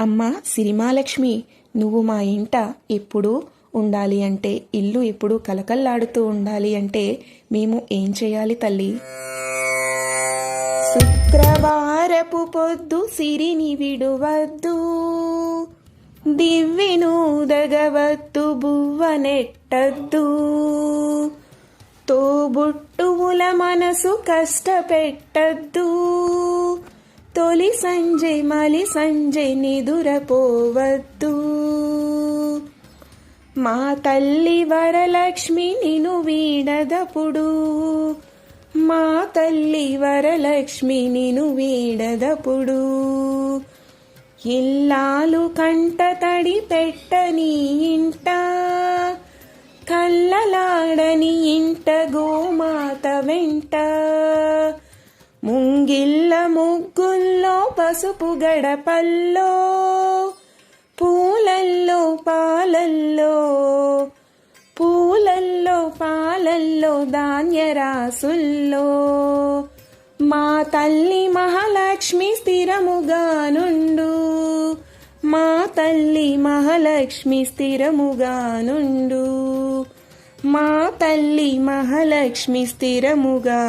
అమ్మ సిరిమాలక్ష్మి నువ్వు మా ఇంట ఎప్పుడూ ఉండాలి అంటే ఇల్లు ఎప్పుడూ కలకల్లాడుతూ ఉండాలి అంటే మేము ఏం చేయాలి తల్లి? శుక్రవారపు పొద్దు సిరిని విడువద్దు దివ్వెనూదగవద్దు బువ్వ నెట్టద్దు. తోబుట్టువుల మనసు కష్టపెట్టద్దు. తొలి సంజయ్ మలి సంజయ్ నిదురపోవద్దు మా తల్లి వరలక్ష్మి నిను వీడదపుడు మా తల్లి వరలక్ష్మి నిను వీడదపుడు ఇల్లాలు కంట తడి పెట్టని ఇంట. కళ్ళలాడని ఇంట గోమాత వెంట. ముంగిళ్ళ ముగ్గుల్లో పసుపు గడపల్లో పూలల్లో పాలల్లో పూలల్లో పాలల్లో ధాన్యరాసుల్లో. మా తల్లి మహాలక్ష్మి స్థిరముగా నుండు మా తల్లి మహాలక్ష్మి స్థిరముగా నుండు మా తల్లి మహాలక్ష్మి స్థిరముగా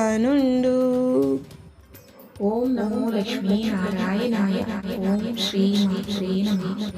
ओम नमो लक्ष्मी नारायणाय ओम श्री श्री नमः।